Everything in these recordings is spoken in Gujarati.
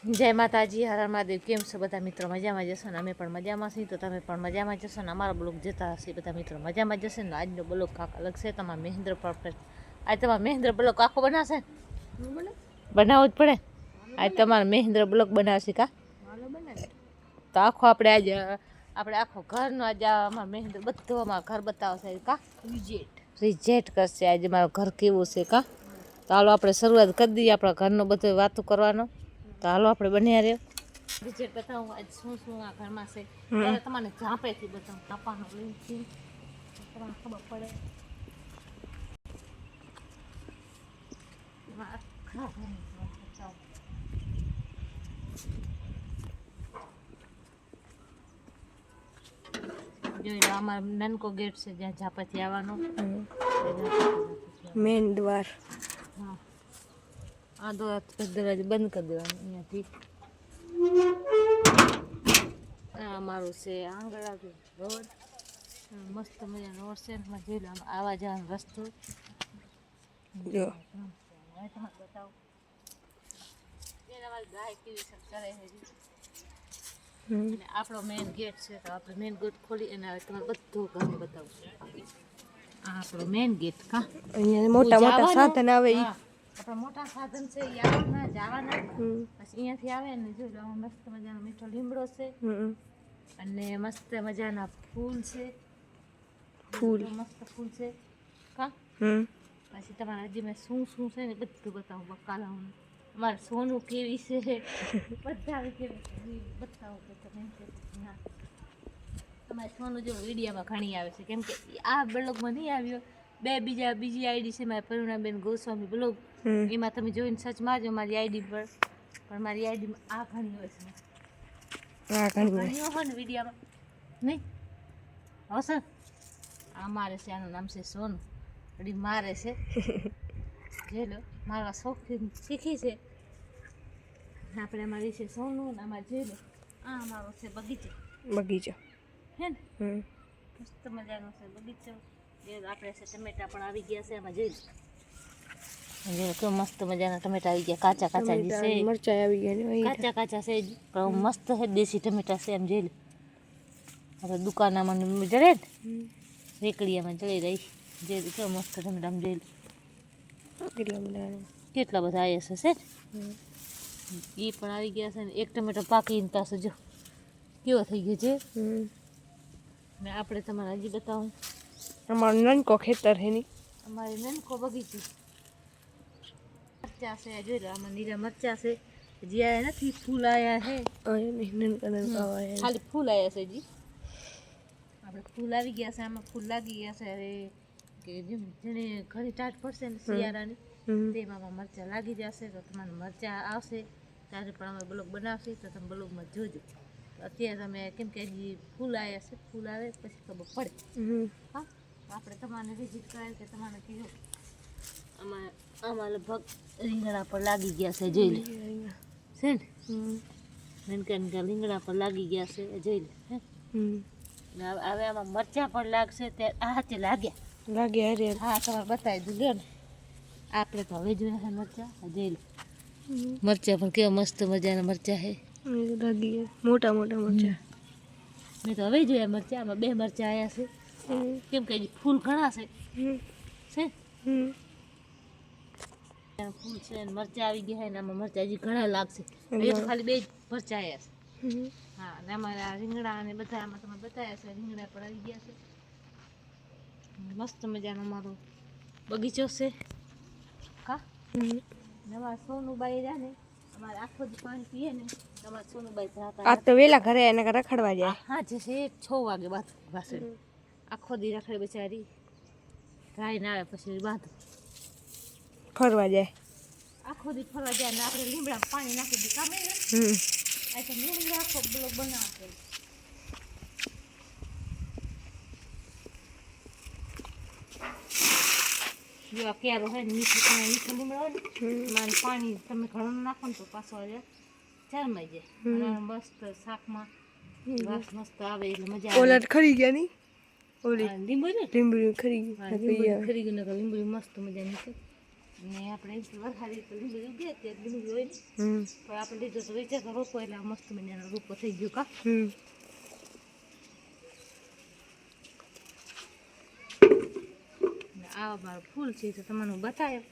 જય માતાજી હર મહાદેવ. કેમ છો બધા મિત્રો? મજામાં જશો ને? અમે પણ મજામાં છીએ. તો તમે પણ મજામાં જશો ને? અમારા બ્લોગ જતા હશે બધા મિત્રો. મજામાં જશે ને? આજનો બ્લોગ કાંક અલગ છે તમારા મહેન્દ્ર પરફેક્ટ આજ તમારા મહેન્દ્ર બ્લોગ આખો બનાવશે બનાવવો જ પડે. આજ તમારો મહેન્દ્ર બ્લોગ બનાવશે કા? તો આખો આપણે આજે આપણે આખો ઘરનો આજે અમારા મહેન્દ્ર બધું અમારા ઘર બતાવશે કા? રિજેટ રિજેક્ટ કરશે. આજે મારું ઘર કેવું છે કા? તો ચાલો આપણે શરૂઆત કરી દઈએ આપણા ઘરનો બધો વાતો કરવાનો. તો હાલો આપણે બન્યા રહ્યો રિજેક્ટ બતાવું આજ શું શું આ ઘરમાં છે? ત્યારે તમારે ઝાંપેથી બતાવું ઝાંપાનો લીંકથી તમને ખબર પડે. આખા જોઈ લો અમારો નાનકો ગેટ છે જ્યાં ઝાપાથી આવવાનો. મેન દ્વાર. હા. આ દો દરવાજો બંધ કરી દેવાનો અહીંયાથી આ અમારું છે આંગળા રોડ આ મસ્ત મજાનો રોડ છે એમાં જોઈ લો આમ આવા જવાનો રસ્તો જો હવે તમારે બતાવો એને અમારી ગાય કેવી છે કરે છે જી. હમ. અને આપણો મેઇન ગેટ છે તો આપણે મેઇન ગેટ ખોલી અને હવે તમારે બધું ગામ બતાવું આ આપણો મેઇન ગેટ કા અહીંયા મોટા મોટા જવાનું? સાધન આવે ઈ હા, આપણા મોટા સાધન છે એ આવવાના જવાના. પછી અહીંયાથી આવે ને જો મસ્ત મજાનો મીઠો લીમડો છે. અને મસ્ત મજાના ફૂલ છે. ફૂલ. મસ્ત ફૂલ છે. કા? પછી તમારા હજી મેં શું શું છે ને બધું બતાવું બકાલાઓનું. અમારે સોનું કેવી છે? બધા કેવી બતાવું કે તમે તમારે સોનું જો વિડીયામાં ઘણી આવે છે. કેમ કે આ બ્લોગમાં નહીં આવ્યો. બે બીજા બીજી આઈડી છે મારી પરુણાબેન ગોસ્વામી બ્લોગ એમાં તમે જોઈને સર્ચ મારજો મારી આઈડી પર. પણ મારી આઈડીમાં આ ઘણી હોય છે. આ ઘણી હોય. ને વિડીયામાં નહીં? હશે આ મારે છે આનું નામ છે સોનું. મારે છે. જોઈ લો મારા શોખીન શીખી છે. આપણે અમારી છે સોનું ને આમાં જોઈ લો. આ અમારો છે બગીચો. બગીચો. હે ને? મસ્ત મજાનો છે બગીચો. જે આપણે છે ટમેટા પણ આવી ગયા છે એમાં જોઈ લો જોઈ લો કેવું મસ્ત મજાના ટમેટા આવી ગયા કાચા કાચા જે ટમેટાં, છે મરચાં આવી ગયા ને અહીં કાચા કાચા છે જ પણ મસ્ત છે દેશી ટમેટા છે એમ જોઈ લો આપણે દુકાનામાં ને જડે ને હમ. રેકડીયામાં જડી રહી જે કેવો મસ્ત ટમેટા આમ જોઈ લો કેટલા બધા કેટલા બધા આવ્યા છે છે હમ. એ પણ આવી ગયા છે ને એક ટમેટો પાકીને પાસે જો કેવો થઈ ગયો છે હમ. ને આપણે તમારે હજી બતાવું અમારું નાનકો ખેતર છે ની. અમારે નાનકો બગીચો. મરચા છે જોઈ લો આમાં નીલા મરચા છે. હજી આયા નથી ફૂલ આયા છે. નાનકા નાનકા આવે ખાલી ફૂલ આવ્યા છે જી આપણે ફૂલ આવી ગયા છે આમાં ફૂલ લાગી ગયા છે. હવે કે જેને ઘણી ટાટ પડશે ને શિયાળાની. તેમાં મરચાં લાગી જશે. તો તમારે મરચાં આવશે ત્યારે પણ અમે બ્લોગ બનાવશે. તો તમે બ્લોગમાં જોજો. અત્યારે તમે કેમ કે હજી ફૂલ આવ્યા છે ફૂલ આવે પછી ખબર પડે. હા? આપણે તમારે વિઝિટ કરાવી કે તમારે કીધું. આમાં આમાં લગભગ રીંગણા પર લાગી ગયા છે જોઈ લે. છે ને? નનકા રીંગણા પર લાગી ગયા છે જોઈ લે હે. હવે આમાં મરચાં પણ લાગશે ત્યારે આ હાથે લાગ્યા. લાગ્યા અરે હા તમારે બતાવી દીધું ને. આપણે તો હવે જોયા છે મરચાં જોઈ લે. મરચા પણ કેવા મસ્ત મજાના મરચાં છે. લાગી ગયા. મોટા મોટા મરચાં મેં તો હવે જોયા મરચાં આમાં બે મરચાં આવ્યા છે. કેમ કે ફૂલ ઘણા છે. છે? ફૂલ છે ને મરચા આવી ગયા ને આમાં મરચા હજી ઘણા લાગશે. એ તો ખાલી બે જ મરચાં છે. હા અને અમારે રીંગણા અને બધા આમાં તમે બતાવ્યા છે રીંગણા પણ આવી ગયા છે. મસ્ત મજાનો અમારો બગીચો છે. કા? નવા સોનુબાઈ રહ્યા ને અમારે આખો જ પાણી પીએ ને તમારે સોનુબાઈ આ તો વેલા ઘરે એને રખડવા જાય હા છે છ વાગે બાથરૂમ પાસે. આખો દી રાખે બિચારી. ગાય ના આવે પછી બાંધ. ફરવા જાય. આખો દી ફરવા જાય ને આપણે લીમડા પાણી નાખી દઈએ કામે હમ. આ તો લીમડા આખો બ્લોક બનાવે જો ક્યારો હોય ને મીઠું મીઠું લીમડો ને પાણી તમે ઘણું નાખો ને તો પાછો આજે જાય. મસ્ત શાકમાં વાસ મસ્ત આવે એટલે મજા આવે. ઓલા ખરી ગયા ની? ઓલી લીંબડી ખરી ગયું ખરી ગયું નકર લીંબડી મસ્ત મજાની છે. ને આપણે વરસાદી તો લીંબડી ઉગે તે લીંબડી હોય ને. પણ આપણે લીધો તો વિચાર તો રોપો એટલે મસ્ત મજાનો રોપો થઈ ગયો કા. આવા મારું ફૂલ છે તો તમને હું બતાવ્યો.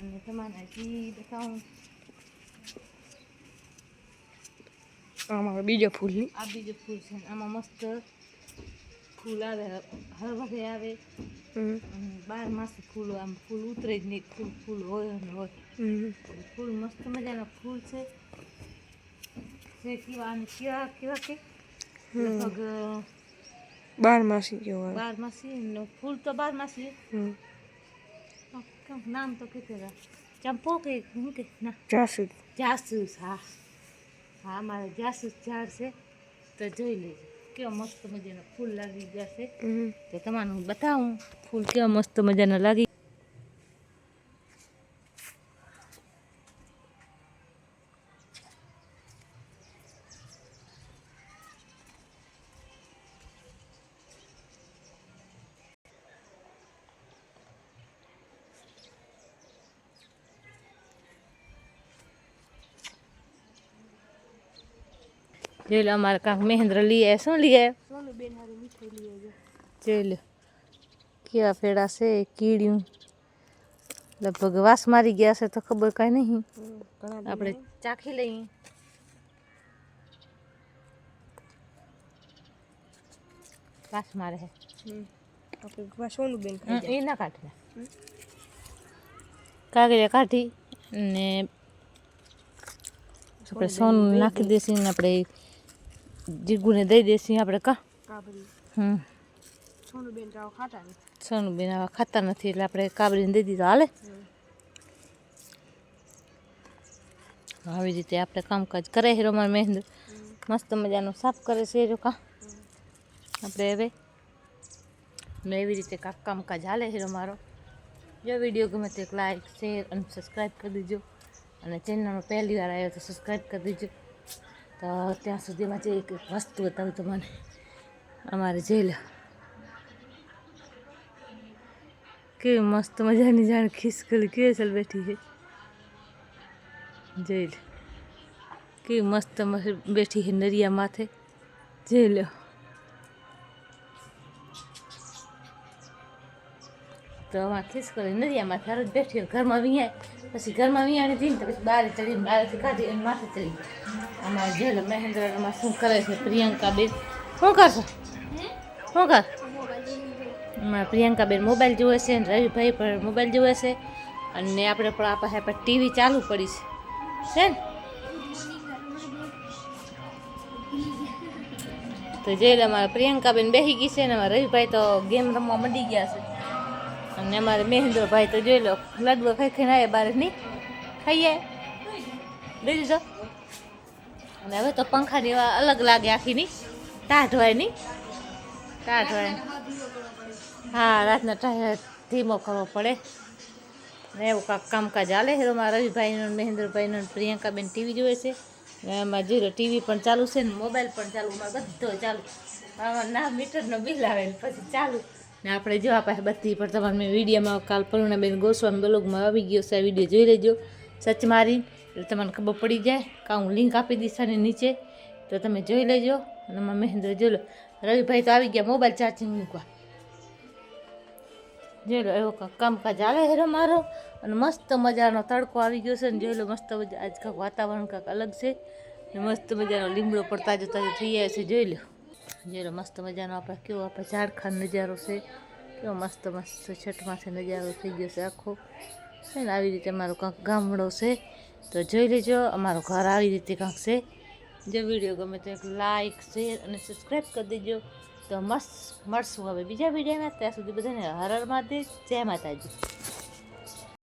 અને તમારે હજી બતાવું. આમાં બીજો ફૂલ આ બીજો ફૂલ છે આમાં મસ્ત ફૂલ આવે હર વખતે આવે. અને બાર માસે ફૂલ આમ ફૂલ ઉતરે જ નહીં ફૂલ ફૂલ હોય ને હોય. ફૂલ મસ્ત મજાના ફૂલ છે. જે કેવા અને કેવા કેવા કે? લગભગ બાર માસી આવે. બાર માસી ને ફૂલ તો બાર માસી. હમ. નામ તો કીધું ચંપો કે શું કે? ના. જાસૂસ જાસૂસ હા. હા મારે જાસૂસ ઝાડ છે. તો જોઈ લેજો. કેવા મસ્ત મજાના ફૂલ લાગી ગયા છે. તો તમને હું બતાવું ફૂલ કેવા મસ્ત મજાના લાગી જોઈ લો અમારે કાંક મહેન્દ્ર લઈ આવ્યા શું લઈ આવ્યા જોઈ લો. કેવા ફેડા છે કીડ્યું. લગભગ વાસ મારી ગયા છે તો ખબર કાંઈ નહીં. આપણે ચાખી લઈએ. વાસ મારે છે સોનું બેન એ ના કાઢી ને આપણે સોનું નાખી દેસી ને આપણે જીગુને દઈ દેસી આપણે કા? કાબરી. હમ. સોનું બેન તો ખાતા સોનું આવા ખાતા નથી એટલે આપણે કાબરીને દઈ દીધો હાલે? આવી રીતે આપણે કામકાજ કરે હીરો માર મહેન્દ્ર મસ્ત મજાનું સાફ કરે છે હીરો કા. આપણે હવે ને એવી રીતે કાંક કામકાજ હાલે હીરો મારો જો વીડિયો ગમે તો એક લાઈક શેર અને સબસ્ક્રાઈબ કરી દેજો. અને ચેનલમાં પહેલી વાર આવ્યો તો સબસ્ક્રાઈબ કરી દેજો. તો ત્યાં સુધીમાં જે એક વસ્તુ બતાવું તમને અમારે જેલ કેવી મસ્ત મજાની જાણ ખિસકલી કે ચાલ બેઠી છે. જેલ કેવી મસ્ત બેઠી છે નરિયા માથે. જોઈ તો આમાં ખિસકલી નરિયા માથે હાર જ બેઠી. ઘરમાં વિયાય. પછી ઘરમાં વિયાણી હતી ને તો પછી બહાર ચડીને બહારથી કાઢી અને માથે ચડી અમારે આમાં જોઈ મહેન્દ્રમાં શું કરે છે? પ્રિયંકા બેન. શું કરશો શું કર? પ્રિયંકાબેન મોબાઈલ જુએ છે અને રવિભાઈ પણ મોબાઈલ જુએ છે. અને આપણે પણ આ પાસે પણ ટીવી ચાલુ પડી છે. છે ને? તો જે અમારા પ્રિયંકાબેન બેસી ગઈ છે ને, અમારા રવિભાઈ તો ગેમ રમવા મંડી ગયા છે. અને અમારે મહેન્દ્રભાઈ તો જોઈ લો, લાડવા ખાઈ ખાઈને આવ્યા બાર નહીં ખાઈએ? લઈ લીધો. અને હવે તો પંખાની એવા અલગ લાગે આખી નહીં ટાઢ હોય નહીં ટાઢ હોય. હા, રાતના ટાઈમ ધીમો કરવો પડે. ને એવું કાંક કામકાજ હાલે છે. મારા રવિભાઈનું મહેન્દ્રભાઈનું પ્રિયંકાબેન ટીવી જોવે છે. ને એમાં જીરો ટીવી પણ ચાલુ છે ને મોબાઈલ પણ ચાલુ અમારે બધો ચાલુ. આમાં ના મીટરનો બિલ આવે ને પછી ચાલુ. ને આપણે જોવા પાસે બધી પણ તમારે વિડીયોમાં કાલ બેન ગોસ્વામી બ્લોગમાં આવી ગયો છે વીડિયો જોઈ લેજો. સચ મારી, એટલે તમને ખબર પડી જાય કાં હું લિંક આપી દઈશ અને નીચે. તો તમે જોઈ લેજો અને એમાં મહેન્દ્ર જોઈ લો. રવિભાઈ તો આવી ગયા મોબાઈલ ચાર્જિંગ મૂકવા. જોઈ લો, એવો કાંઈક કામકાજ આવે હેરો મારો. અને મસ્ત મજાનો તડકો આવી ગયો છે ને જોઈ લો, મસ્ત મજા આજ કાંક વાતાવરણ કાંક અલગ છે. ને મસ્ત મજાનો લીમડો પણ તાજો તાજો થઈ જાય છે, જોઈ લો. લો મસ્ત મજાનો આપણે કેવો આપણે ઝાડખાન નજારો છે, કેવો મસ્ત મસ્ત છઠમાંથી નજારો થઈ ગયો છે આખો. છે આવી રીતે અમારો કાંઈક ગામડો છે. તો જોઈ લેજો, અમારું ઘર આવી રીતે કાંક છે. જો વીડિયો ગમે તો એક લાઈક શેર અને સબસ્ક્રાઈબ કરી દેજો. તો મસ્ત મળશું હવે બીજા વિડીયોમાં. ત્યાં સુધી બધાને હર હર મહાદેવ, જય માતાજી.